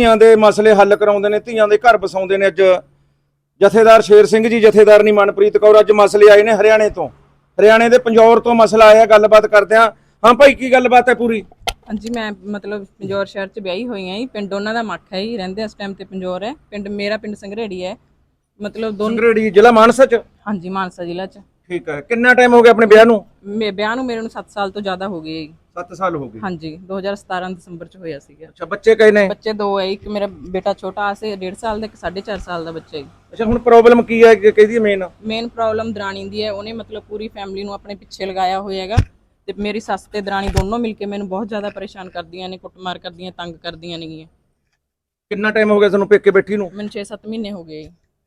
ਧੀਆਂ ਦੇ ਮਸਲੇ ਹੱਲ ਕਰਾਉਂਦੇ ਨੇ ਧੀਆਂ ਦੇ ਘਰ ਵਸਾਉਂਦੇ ਨੇ ਅੱਜ। ਜਥੇਦਾਰ ਸ਼ੇਰ ਸਿੰਘ ਜੀ ਜਥੇਦਾਰਨੀ ਮਨਪ੍ਰੀਤ ਕੌਰ ਅੱਜ ਮਸਲੇ ਆਏ ਨੇ ਹਰਿਆਣੇ ਤੋਂ। ਹਰਿਆਣੇ ਦੇ ਪੰਜੌਰ ਤੋਂ ਮਸਲਾ ਆਇਆ ਗੱਲਬਾਤ ਕਰਦੇ ਹਾਂ ਹਾਂ ਭਾਈ ਕੀ ਗੱਲਬਾਤ ਹੈ ਪੂਰੀ? ਹਾਂਜੀ ਮੈਂ ਮਤਲਬ ਪੰਜੌਰ ਸ਼ਹਿਰ ਚ ਵਿਆਹੀ ਹੋਈ ਹਾਂ ਜੀ। ਪਿੰਡ ਉਹਨਾਂ ਦਾ ਮੱਖ ਹੈ ਜੀ ਰਹਿੰਦੇ ਇਸ ਟਾਈਮ ਤੇ ਪੰਜੌਰ ਹੈ। ਪਿੰਡ ਮੇਰਾ ਪਿੰਡ ਸੰਘਰੇੜੀ ਹੈ। ਮਤਲਬ ਦੋਨੋਂ ਸੰਗਰੇੜੀ ਜ਼ਿਲ੍ਹਾ ਮਾਨਸਾ ਚ? ਹਾਂਜੀ ਮਾਨਸਾ ਜ਼ਿਲ੍ਹਾ ਚ। ਠੀਕ ਹੈ। ਕਿੰਨਾ ਟਾਈਮ ਹੋ ਗਿਆ ਆਪਣੇ ਵਿਆਹ ਨੂੰ? ਮੇ ਵਿਆਹ ਨੂੰ ਮੇਰੇ ਨੂੰ 7 ਸਾਲ ਤੋਂ ਜ਼ਿਆਦਾ ਹੋ ਗਏ ਜੀ। 7 ਸਾਲ ਹੋ ਗਏ। ਹਾਂਜੀ 2017 ਦਸੰਬਰ ਚ ਹੋਇਆ ਸੀਗਾ। ਅੱਛਾ ਬੱਚੇ ਕਈ ਨੇ? ਬੱਚੇ ਦੋ ਹੈ ਇੱਕ ਮੇਰਾ ਬੇਟਾ ਛੋਟਾ ਸੀ 1.5 ਸਾਲ ਦਾ ਇੱਕ 4.5 ਸਾਲ ਦਾ ਬੱਚਾ ਹੈ। ਅੱਛਾ ਹੁਣ ਪ੍ਰੋਬਲਮ ਕੀ ਹੈ? ਕਿਹਦੀ ਮੇਨ ਮੇਨ ਪ੍ਰੋਬਲਮ ਦਰਾਣੀ ਦੀ ਹੈ। ਉਹਨੇ ਮਤਲਬ ਪੂਰੀ ਫੈਮਿਲੀ ਨੂੰ ਆਪਣੇ ਪਿੱਛੇ ਲਗਾਇਆ ਹੋਇਆ ਹੈਗਾ। ਤੇ ਮੇਰੀ ਸੱਸ ਤੇ ਦਰਾਣੀ ਦੋਨੋਂ ਮਿਲ ਕੇ ਮੈਨੂੰ ਬਹੁਤ ਜ਼ਿਆਦਾ ਪਰੇਸ਼ਾਨ ਕਰਦੀਆਂ ਨੇ ਕੁੱਟਮਾਰ ਕਰਦੀਆਂ ਤੰਗ ਕਰਦੀਆਂ ਨੇਗੀਆਂ। ਕਿੰਨਾ ਟਾਈਮ ਹੋ ਗਿਆ ਤੁਹਾਨੂੰ ਪੇਕੇ ਬੈਠੀ ਨੂੰ? ਮੈਨੂੰ 6-7 ਮਹੀਨੇ ਹੋ ਗਏ।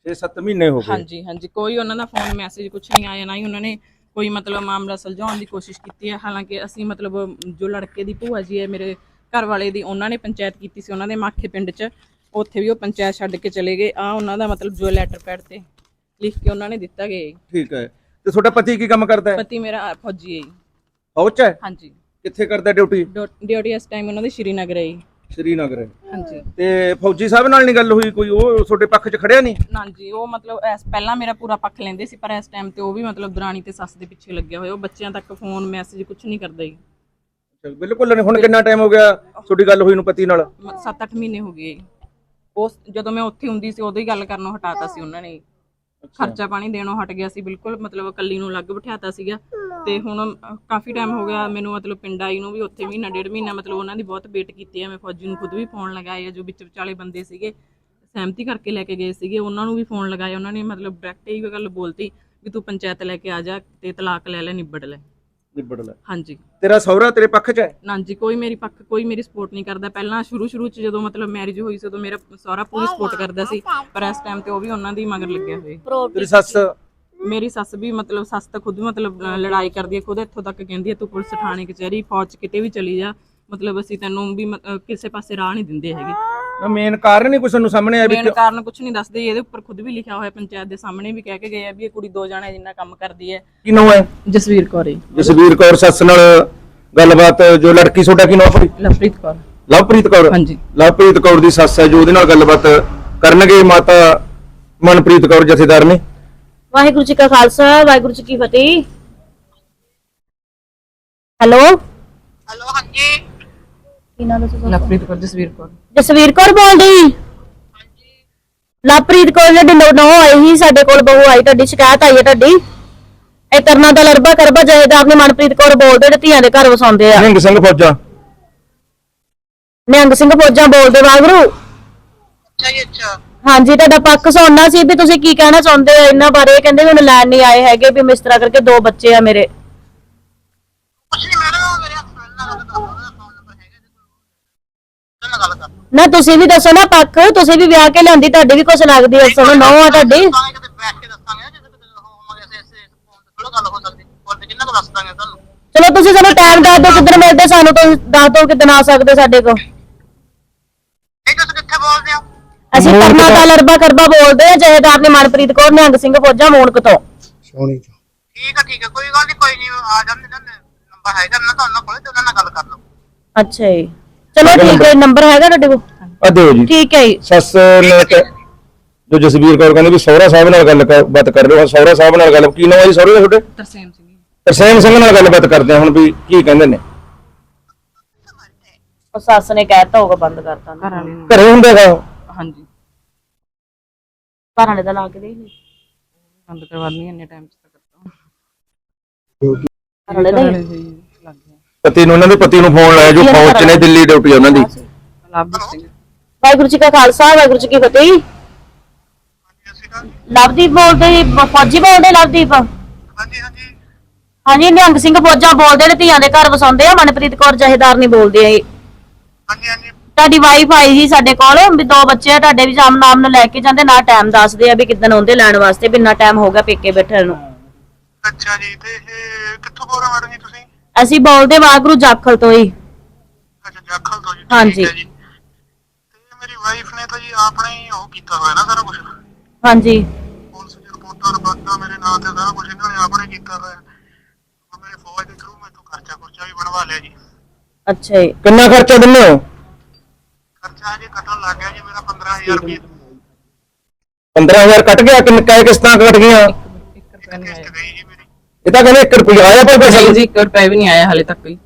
6-7 ਮਹੀਨੇ ਹੋ ਗਏ। ਹਾਂਜੀ ਹਾਂਜੀ। ਕੋਈ ਉਹਨਾਂ ਦਾ ਫੋਨ ਮੈਸੇਜ ਕੁਝ ਨਹੀਂ ਆਇਆ ਨਾ ਹੀ ਉਹਨਾਂ ਨੇ ਕੋਈ ਮਤਲਬ ਮਾਮਲਾ ਸੁਲਝਾਉਣ ਦੀ ਕੋਸ਼ਿਸ਼ ਕੀਤੀ ਹੈ। ਹਾਲਾਂਕਿ ਅਸੀਂ ਮਤਲਬ ਜੋ ਲੜਕੇ ਦੀ ਭੂਆ ਜੀ ਹੈ ਮੇਰੇ ਘਰ ਵਾਲੇ ਦੀ ਉਹਨਾਂ ਨੇ ਪੰਚਾਇਤ ਕੀਤੀ ਸੀ ਉਹਨਾਂ ਦੇ ਮਾਖੇ ਪਿੰਡ 'ਚ। ਉੱਥੇ ਵੀ ਉਹ ਪੰਚਾਇਤ ਛੱਡ ਕੇ ਚਲੇ ਗਏ। ਆ ਉਹਨਾਂ ਦਾ ਮਤਲਬ ਜੋ ਲੈਟਰ ਪੈਡ ਤੇ ਲਿਖ ਕੇ ਉਹਨਾਂ ਨੇ ਦਿੱਤਾ ਗਏ ਠੀਕ ਹੈ। ਤੇ ਤੁਹਾਡਾ ਪਤੀ ਕੀ ਕੰਮ ਕਰਦਾ ਹੈ? ਪਤੀ ਮੇਰਾ ਫੌਜੀ ਹੈ ਜੀ। ਫੌਜ ਹੈ? ਹਾਂਜੀ। ਕਿੱਥੇ ਕਰਦਾ ਡਿਊਟੀ? ਡਿਊ- ਡਿਊਟੀ ਇਸ ਟਾਈਮ ਉਹਨਾਂ ਦੀ ਸ਼੍ਰੀਨਗਰ ਹੈ ਜੀ। ਸ਼੍ਰੀਨਗਰ। ਹੈ ਹਾਂਜੀ। ਤੇ ਫੌਜੀ ਸਾਹਿਬ ਨਾਲ ਨਹੀਂ ਗੱਲ ਹੋਈ ਕੋਈ? ਉਹ ਤੁਹਾਡੇ ਪੱਖ 'ਚ ਖੜਿਆ ਨਹੀਂ? ਨਾ ਜੀ ਉਹ ਮਤਲਬ ਇਸ ਪਹਿਲਾਂ ਮੇਰਾ ਪੂਰਾ ਪੱਖ ਲੈਂਦੇ ਸੀ ਪਰ ਇਸ ਟਾਈਮ ਤੇ ਉਹ ਵੀ ਮਤਲਬ ਦਰਾਣੀ ਤੇ ਸੱਸ ਦੇ ਪਿੱਛੇ ਲੱਗਿਆ ਹੋਇਆ। ਉਹ ਬੱਚਿਆਂ ਤੱਕ ਫੋਨ ਮੈਸੇਜ ਕੁਝ ਨਹੀਂ ਕਰਦਾ ਜੀ। ਬਿਲਕੁਲ ਨਹੀਂ ਹੁਣ ਕਿੰਨਾ ਟਾਈਮ ਹੋ ਗਿਆ ਤੁਹਾਡੀ ਗੱਲ ਹੋਈ ਨੂੰ ਪਤੀ ਨਾਲ? 7-8 ਮਹੀਨੇ ਹੋ ਗਏ। ਉਸ ਜਦੋਂ ਮੈਂ ਉੱਥੇ ਹੁੰਦੀ ਸੀ ਉਦੋਂ ਹੀ ਗੱਲ ਕਰਨੋਂ ਹਟਾਤਾ ਸੀ ਉਹਨਾਂ ਨੇ। ਖਰਚਾ ਪਾਣੀ ਦੇਣੋਂ ਹਟ ਗਿਆ ਸੀ, ਬਿਲਕੁਲ ਮਤਲਬ ਇਕੱਲੀ ਨੂੰ ਅਲੱਗ ਬਿਠਾਤਾ ਸੀਗਾ। ਤੇ ਹੁਣ ਕਾਫੀ ਟਾਈਮ ਹੋ ਗਿਆ, ਮੈਨੂੰ ਮਤਲਬ ਪਿੰਡ ਆਈ ਨੂੰ ਵੀ ਉੱਥੇ ਮਹੀਨਾ, ਡੇਢ ਮਹੀਨਾ ਮਤਲਬ ਉਹਨਾਂ ਦੀ ਬਹੁਤ ਵੇਟ ਕੀਤੀ ਹੈ ਮੈਂ ਫੌਜੀ ਨੂੰ ਖੁਦ ਵੀ ਫੋਨ ਲਗਾਏ ਜੋ ਵਿੱਚ ਵਿਚਾਲੇ ਬੰਦੇ ਸੀਗੇ, ਸਹਿਮਤੀ ਕਰਕੇ ਲੈ ਕੇ ਗਏ ਸੀਗੇ, ਉਹਨਾਂ ਨੂੰ ਵੀ ਫੋਨ ਲਗਾਇਆ, ਉਹਨਾਂ ਨੇ ਮਤਲਬ ਡਾਇਰੈਕਟ ਹੀ ਗੱਲ ਬੋਲਤੀ ਵੀ ਤੂੰ ਪੰਚਾਇਤ ਲੈ ਕੇ ਆ ਜਾ ਤੇ ਤਲਾਕ ਲੈ ਲੈ, ਨਿਬੜ ਲੈ। ਨਿਬੜ ਲੈ ਹਾਂਜੀ। ਤੇਰਾ ਸਹੁਰਾ ਤੇਰੇ ਪੱਖ 'ਚ ਹੈ? ਨਾ ਜੀ ਕੋਈ ਮੇਰੀ ਪੱਖ ਕੋਈ ਮੇਰੀ ਸਪੋਰਟ ਨਹੀਂ ਕਰਦਾ। ਪਹਿਲਾਂ ਸ਼ੁਰੂ ਸ਼ੁਰੂ ਚ ਜਦੋਂ ਮਤਲਬ ਮੈਰਿਜ ਹੋਈ ਸੀ ਉਦੋਂ ਮੇਰਾ ਸਹੁਰਾ ਪੂਰੀ ਸਪੋਰਟ ਕਰਦਾ ਸੀ। ਪਰ ਇਸ ਟਾਈਮ ਤੇ ਉਹ ਵੀ ਉਹਨਾਂ ਦੀ ਮਗਰ ਲੱਗਿਆ ਹੋਇਆ। ਤੇਰੀ ਸੱਸ? ਮੇਰੀ ਸੱਸ ਵੀ ਮਤਲਬ ਸੱਸ ਤਾਂ ਖੁਦ ਵੀ ਮਤਲਬ ਲੜਾਈ ਕਰਦੀ ਹੈ ਖੁਦ ਇੱਥੋਂ ਤੱਕ ਕਹਿੰਦੀ ਹੈ ਤੂੰ ਪੁਲਿਸ ਥਾਣੇ ਕਚਹਿਰੀ ਫੌਜ 'ਚ ਕਿਤੇ ਵੀ ਚਲੀ ਜਾ। ਮਤਲਬ ਅਸੀਂ ਤੈਨੂੰ ਵੀ ਮਤ- ਅਹ, ਕਿਸੇ ਪਾਸੇ ਰਾਹ ਨਹੀਂ ਦਿੰਦੇ ਹੈਗੇ। ਮੇਨ ਕਾਰਨ ਨਹੀਂ ਕੁਛ ਨੂੰ ਸਾਹਮਣੇ ਆਇਆ ਵੀ ਮੇਨ ਕਾਰਨ ਕੁਝ ਨਹੀਂ ਦੱਸਦੇ ਇਹਦੇ ਉੱਪਰ ਖੁਦ ਵੀ ਲਿਖਿਆ ਹੋਇਆ ਪੰਚਾਇਤ ਦੇ ਸਾਹਮਣੇ ਵੀ ਕਹਿ ਕੇ ਗਏ ਆ ਵੀ ਇਹ ਕੁੜੀ ਦੋ ਜਾਣੇ ਜਿੰਨਾ ਕੰਮ ਕਰਦੀ ਹੈ। ਕੀ ਨਾਮ ਹੈ? ਜਸਵੀਰ ਕੌਰ ਜੀ। ਜਸਵੀਰ ਕੌਰ ਸੱਸ ਨਾਲ ਗੱਲਬਾਤ ਜੋ ਲੜਕੀ ਤੁਹਾਡਾ ਕੀ ਨਾਮ ਹੈ ਲਵਪ੍ਰੀਤ ਕੌਰ। ਲਵਪ੍ਰੀਤ ਕੌਰ? ਹਾਂਜੀ। ਲਵਪ੍ਰੀਤ ਕੌਰ ਦੀ ਸੱਸ ਹੈ ਜੋ ਉਹਦੇ ਨਾਲ ਗੱਲਬਾਤ ਕਰਨਗੇ ਮਾਤਾ ਮਨਪ੍ਰੀਤ ਕੌਰ ਜਥੇਦਾਰ ਨੇ। ਵਾਹਿਗੁਰੂ ਜੀ ਕਾ ਖਾਲਸਾ ਵਾਹਿਗੁਰੂ ਜੀ ਕੀ ਫਤਿਹ। ਹੈਲੋ? ਹੈਲੋ ਹਾਂਜੀ। ਕੀ ਨਾਮ ਦੱਸੋ ਲਵਪ੍ਰੀਤ ਕੌਰ ਜਸਵੀਰ ਕੌਰ। ਜਸਵੀਰ ਕੌਰ ਬੋਲਦੀ ਲਵਪ੍ਰੀਤ ਕੌਰ ਜਿਹੜੀ ਨੋ ਨੋ ਆਈ ਸੀ ਸਾਡੇ ਕੋਲ ਬਹੂ ਆਈ ਤੁਹਾਡੀ ਸ਼ਿਕਾਇਤ ਆਈ ਹੈ ਤੁਹਾਡੀ। ਇਹ ਤਰਨਾ ਦਾ ਲਰਬਾ ਕਰਬਾ ਜਹੇਦਾਰ ਆਪਣੀ ਮਨਪ੍ਰੀਤ ਕੌਰ ਬੋਲਦੇ ਜਿਹੜੇ ਧੀਆਂ ਦੇ ਘਰ ਵਸਾਉਂਦੇ ਆ। ਨਿਹੰਗ ਸਿੰਘ ਫੌਜਾ। ਨਿਹੰਗ ਸਿੰਘ ਫੌਜਾਂ ਬੋਲਦੇ ਵਾਗਰੂ? ਅੱਛਾ ਜੀ ਅੱਛਾ। ਹਾਂਜੀ ਤੁਹਾਡਾ ਪੱਖ ਸੁਣਨਾ ਸੀ ਵੀ ਤੁਸੀਂ ਕੀ ਕਹਿਣਾ ਚਾਹੁੰਦੇ ਆ ਇਹਨਾਂ ਬਾਰੇ? ਕਹਿੰਦੇ ਹੁਣ ਲੈਣ ਨਹੀਂ ਆਏ ਹੈਗੇ ਵੀ ਮੈਂ ਇਸ ਤਰ੍ਹਾਂ ਕਰਕੇ ਦੋ ਬੱਚੇ ਆ ਮੇਰੇ। ਨਾ ਤੁਸੀਂ ਵੀ ਦੱਸੋ ਨਾ ਪੱਖ ਤੁਸੀਂ ਵੀ ਵਿਆਹ ਕੇ ਲਿਆਂਦੀ ਤੁਹਾਡੀ ਵੀ ਕੁਛ ਲੱਗਦੀ ਐ ਸੁਣੋ ਨੋ ਆ ਤੁਹਾਡੀ। ਦੱਸਾਂਗੇ ਕਿਤੇ ਬੈਠ ਕੇ ਦੱਸਾਂਗੇ ਜੇ ਕਿਤੇ ਹੋਵਾਂਗੇ ਐਸੇ ਐਸੇ ਫੋਨ ਤੇ ਥੋੜਾ ਗੱਲ ਹੋ ਸਕਦੀ ਫੋਨ ਤੇ ਕਿੰਨਾ ਕੁ ਦੱਸ ਦਾਂਗੇ ਤੁਹਾਨੂੰ? ਚਲੋ ਤੁਸੀਂ ਸਾਨੂੰ ਟਾਈਮ ਦੱਸ ਦਿਓ ਕਿੱਦਣ ਮਿਲਦੇ ਸਾਨੂੰ ਤੁਸੀਂ ਦੱਸ ਦਿਓ ਕਿੱਦਣ ਆ ਸਕਦੇ ਸਾਡੇ ਕੋਲ। ਇਹ ਤੁਸੀਂ ਕਿੱਥੇ ਬੋਲਦੇ ਹੋ? ਅਸੀਂ ਕਰਨਾ ਦਾ ਲਰਬਾ ਕਰਬਾ ਬੋਲਦੇ ਆ ਜਹੇਦਾਰ ਨੇ ਮਨਪ੍ਰੀਤ ਕੌਰ ਨਿਹੰਗ ਸਿੰਘ ਫੌਜਾਂ ਮੋਣਕ ਤੋਂ। ਠੀਕ ਆ ਠੀਕ ਆ ਕੋਈ ਗੱਲ ਨਹੀਂ ਕੋਈ ਨਹੀਂ ਆ ਜਾਂਦੇ ਨਾ ਨੰਬਰ ਹੈਗਾ ਨਾ ਤੁਹਾਨੂੰ ਕੋਲੇ ਤੇ ਉਹਨਾਂ ਨਾਲ ਗੱਲ ਕਰ ਲਓ। ਅੱਛਾ ਜੀ। ਚਲੋ ਠੀਕ ਹੈ ਨੰਬਰ ਹੈਗਾ ਤੁਹਾਡੇ ਕੋਲ? ਆ ਦਿਓ ਜੀ। ਠੀਕ ਹੈ ਜੀ। ਸੱਸ ਨੇ ਕਿ- ਜੋ। ਜਸਵੀਰ ਕੌਰ ਕਹਿੰਦੇ ਵੀ ਸਹੁਰਾ ਸਾਹਿਬ ਨਾਲ ਗੱਲ ਕਰ- ਬਾਤ ਕਰ ਰਹੇ ਹੋ ਸਹੁਰਾ ਸਾਹਿਬ ਨਾਲ ਗੱਲ ਕੀ ਨਾਮ ਹੈ ਜੀ ਸਹੁਰੇ ਦਾ ਤੁਹਾਡੇ? ਤਰਸੇਮ ਸਿੰਘ। ਤਰਸੇਮ ਸਿੰਘ ਨਾਲ ਗੱਲਬਾਤ ਕਰਦੇ ਹਾਂ ਹੁਣ ਵੀ ਕੀ ਕਹਿੰਦੇ ਨੇ। ਉਹ ਸੱਸ ਨੇ ਕਹਿਤਾ ਹੋਗਾ ਬੰਦ ਕਰਤਾ ਘਰ ਵਾਲੇ ਨੂੰ। ਘਰੇ ਹੁੰਦਾ ਹੈਗਾ ਹਾਂਜੀ। ਘਰ ਵਾਲੇ ਦਾ ਲਾ ਕੇ ਦੇਖ ਲਈ ਬੰਦ ਕਰਵਾਉਣੀ ਇੰਨੇ ਟਾਈਮ 'ਚ ਤਾਂ ਕਰਤਾ। ਘਰ ਵਾਲੇ ਦਾ ਹੀ? ਪਤੀ ਨੂੰ ਉਹਨਾਂ ਦੇ ਪਤੀ ਨੂੰ ਫੋਨ ਲਾਇਆ ਜੋ ਫੌਜ 'ਚ ਨੇ ਦਿੱਲੀ ਡਿਊਟੀ ਉਹਨਾਂ ਦੀ। ਸਿੰਘ ਵਾਹਿਗੁਰੂ ਜੀ ਕਾ ਖਾਲਸਾ ਵਾਹਿਗੁਰੂ ਜੀ ਕੀ ਫਤਿਹ ਹਾਂਜੀ ਅਸੀਂ ਗੱਲ ਲਵਦੀਪ ਬੋਲਦੇ ਜੀ, ਬ- ਫੌਜੀ ਬੋਲਦੇ ਲਵਦੀਪ? ਹਾਂਜੀ ਹਾਂਜੀ। ਹਾਂਜੀ ਨਿਹੰਗ ਸਿੰਘ ਫੌਜਾਂ ਬੋਲਦੇ ਨੇ ਧੀਆਂ ਦੇ ਘਰ ਵਸਾਉਂਦੇ ਆ ਮਨਪ੍ਰੀਤ ਕੌਰ ਜਹੇਦਾਰ ਨਹੀਂ ਬੋਲਦੇ ਆ ਇਹ। ਹਾਂਜੀ ਹਾਂਜੀ। ਤੁਹਾਡੀ ਵਾਈਫ ਆਈ ਸੀ ਸਾਡੇ ਕੋਲ ਵੀ ਦੋ ਬੱਚੇ ਆ ਤੁਹਾਡੇ ਵੀ ਸ਼ਾਮ ਨਾਮ ਨੂੰ ਲੈ ਕੇ ਜਾਂਦੇ ਨਾ ਟਾਈਮ ਦੱਸਦੇ ਆ ਵੀ ਕਿੱਦਣ ਆਉਂਦੇ ਲੈਣ ਵਾਸਤੇ ਵੀ ਇੰਨਾ ਟਾਈਮ ਹੋ ਗਿਆ ਪੇਕੇ ਬੈਠਣ ਨੂੰ। ਅੱਛਾ ਜੀ ਤੇ ਇਹ ਕਿੱਥੋਂ ਬੋਲ ਰਹੇ ਮੈਡਮ ਜੀ ਤੁਸੀਂ? ਅਸੀਂ ਬੋਲਦੇ ਵਾਗਰੂ ਜਾਖਲ ਤੋਂ ਹੀ। ਅੱਛਾ ਜਾਖਲ ਤੋਂ ਜੀ ਠੀਕ ਹਾਂਜੀ। ਹੈ ਜੀ। ਤੇ ਮੇਰੀ ਵਾਈਫ ਨੇ ਤਾਂ ਜੀ ਆਪਣੇ ਹੀ ਉਹ ਕੀਤਾ ਹੋਇਆ ਨਾ ਸਾਰਾ ਕੁਝ ਹਾਂਜੀ। ਪੁਲਿਸ ਦੀ ਰਿਪੋਰਟਾਂ ਰਬਾਤਾ ਮੇਰੇ ਨਾਂ ਤੇ ਸਾਰਾ ਕੁਝ ਇਹਨਾਂ ਨੇ ਆਪਣੇ ਕੀਤਾ ਹੋਇਆ। ਹੁਣ ਮੇਰੇ ਫੌਜ ਦੇ ਥਰੂ ਮੈਨੂੰ ਖਰਚਾ ਖੁਰਚਾ ਵੀ ਬਣਵਾ ਲਿਆ ਜੀ। ਅੱਛਾ ਜੀ। ਕਿੰਨਾ ਖਰਚਾ ਦਿੰਦੇ ਹੋ? ਖਰਚਾ ਜੇ ਕੱਟਣ ਲੱਗ ਗਿਆ ਜੀ ਮੇਰਾ 15000 ਰੁਪਏ 15000 ਕੱਟ ਗਿਆ ਕਿੰਨੇ ਕਾਇ ਕਿਸ਼ਤਾਂ ਕੱਟ ਗਈਆਂ? 1 ਰੁਪਿਆ ਨਹੀਂ ਆਇਆ ਕਿਸ਼ਤ ਗਈ ਇਹ ਤਾਂ ਕਹਿੰਦੇ 1 ਰੁਪਿਆ ਆਇਆ ਪਰ ਪੈਸਾ ਨਹੀਂ ਜੀ 1 ਰੁਪਿਆ ਵੀ ਨਹੀਂ ਆਇਆ ਹਾਲੇ ਤੱਕ ਕੋਈ।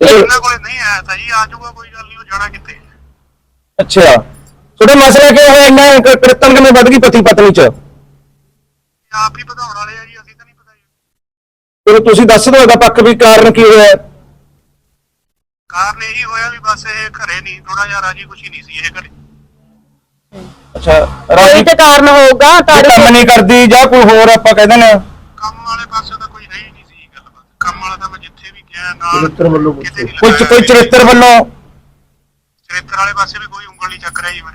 ਉਹਨਾਂ ਕੋਲੇ ਨਹੀਂ ਆਇਆ ਤਾਂ ਜੀ ਆ ਜਾਊਗਾ ਕੋਈ ਗੱਲ ਨਹੀਂ ਉਹ ਜਾਣਾ ਕਿੱਥੇ? ਅੱਛਾ। ਤੁਹਾਡਾ ਮਸਲਾ ਕੀ ਹੋਇਆ ਇੰਨਾ? ਕਿਰਤਨ ਕਿਵੇਂ ਵੱਧ ਗਈ ਪਤੀ ਪਤਨੀ ਚ? ਇਹ ਆਪ ਹੀ ਵਧਾਉਣ ਵਾਲੇ ਆ ਜੀ ਅਸੀਂ ਤਾਂ ਨਹੀਂ ਪਤਾ ਜੀ ਫਿਰ ਤੁਸੀਂ ਦੱਸ ਦਿਓ ਇਹਦਾ ਪੱਖ ਵੀ ਕਾਰਨ ਕੀ ਹੋਇਆ। ਕਾਰਨ ਇਹੀ ਹੋਇਆ ਵੀ ਬਸ ਇਹ ਘਰੇ ਨਹੀਂ ਥੋੜਾ ਜਿਹਾ ਰਾਜੀ ਖੁਸ਼ੀ ਨਹੀਂ ਸੀ ਇਹ ਘਰੇ। ਅੱਛਾ ਕੋਈ ਰਾਜੀ ਤੇ ਕਾਰਨ ਹੋਊਗਾ ਤੁਹਾਡੇ ਕੰਮ ਨਹੀਂ ਕਰਦੀ ਜਾਂ ਕੋਈ ਹੋਰ ਆਪਾਂ ਕਹਿੰਦੇ ਨੇ ਕੰਮ ਵਾਲੇ ਕੰਮ ਵਾਲਾ ਤਾਂ ਮੈਂ ਜਿੱਥੇ ਵੀ ਗਿਆ ਨਾਲ ਚਰਿੱਤਰ ਵੱਲੋਂ ਕਿਤੇ ਨਹੀਂ ਕੋਈ ਲਗਾਇਆ ਕੋਈ ਜੀ। ਚਰਿੱਤਰ ਵੱਲੋਂ? ਚਰਿੱਤਰ ਵਾਲੇ ਪਾਸੇ ਵੀ ਕੋਈ ਉਂਗਲ ਨਹੀਂ ਚੱਕ ਰਿਹਾ ਜੀ ਮੈਂ।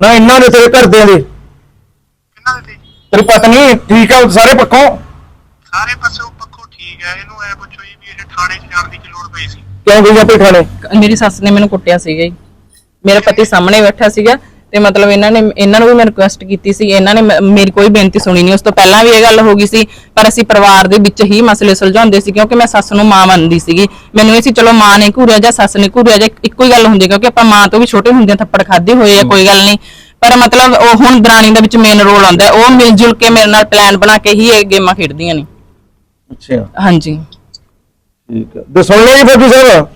ਨਾ ਇਹਨਾਂ ਦੇ ਤੇਰੇ ਘਰਦਿਆਂ ਦੇ। ਕਿੰਨਾ ਦੇ ਤੇ? ਤੇਰੀ ਪਤਨੀ ਠੀਕ ਆ ਸਾਰੇ ਪੱਖੋਂ? ਸਾਰੇ ਪਾਸੇ ਪੱਖੋਂ ਠੀਕ ਹੈ ਇਹਨੂੰ ਐ ਪੁੱਛੋ ਜੀ ਵੀ ਇਹ ਥਾਣੇ 'ਚ ਜਾਣ ਦੀ ਕੀ ਲੋੜ ਪਈ ਸੀ। ਕਿਉਂ ਗਈ ਆਪੇ ਖਾਣੇ ਮੇਰੀ ਸੱਸ ਨੇ ਮੈਨੂੰ ਕੁੱਟਿਆ ਸੀਗਾ ਜੀ। ਮੇਰਾ ਪਤੀ ਸਾਹਮਣੇ ਬੈਠਾ ਸੀਗਾ ਤੇ ਮਤਲਬ ਇਹਨਾਂ ਨੇ ਇਹਨਾਂ ਨੂੰ ਵੀ ਮੈਂ ਰਿਕੁਐਸਟ ਕੀਤੀ ਸੀ ਇਹਨਾਂ ਨੇ ਮ- ਮੇਰੀ ਕੋਈ ਬੇਨਤੀ ਸੁਣੀ ਨਹੀਂ ਉਸ ਤੋਂ ਪਹਿਲਾਂ ਵੀ ਇਹ ਗੱਲ ਹੋ ਗਈ ਸੀ ਪਰ ਅਸੀਂ ਪਰਿਵਾਰ ਦੇ ਵਿੱਚ ਹੀ ਮਸਲੇ ਸੁਲਝਾਉਂਦੇ ਸੀ ਕਿਉਂਕਿ ਮੈਂ ਸੱਸ ਨੂੰ ਮਾਂ ਮੰਨਦੀ ਸੀਗੀ। ਮੈਨੂੰ ਇਹ ਸੀ ਚਲੋ ਮਾਂ ਨੇ ਘੂਰਿਆ ਜਾਂ ਸੱਸ ਨੇ ਘੂਰਿਆ ਜਾਂ ਇੱਕੋ ਹੀ ਗੱਲ ਹੁੰਦੀ ਹੈ ਕਿਉਂਕਿ ਆਪਾਂ ਮਾਂ ਤੋਂ ਵੀ ਛੋਟੇ ਹੁੰਦਿਆਂ ਥੱਪੜ ਖਾਦੇ ਹੋਏ ਆ ਕੋਈ ਗੱਲ ਨਹੀਂ। ਪਰ ਮਤਲਬ ਉਹ ਹੁਣ ਦਰਾਣੀ ਦੇ ਵਿੱਚ ਮੇਨ ਰੋਲ ਆਉਂਦਾ ਹੈ। ਉਹ ਮਿਲ ਜੁਲ ਕੇ ਮੇਰੇ ਨਾਲ ਪਲਾਨ ਬਣਾ ਕੇ ਹੀ ਇਹ ਗੇਮਾਂ ਖੇਡਦੀਆਂ ਨੇ। ਅੱਛਾ। ਹਾਂਜੀ। ਠੀਕ ਹੈ। ਤੇ ਸੁਣ ਲਿਆ ਜੀ ਫੌਜੀ ਸਾਹਿਬ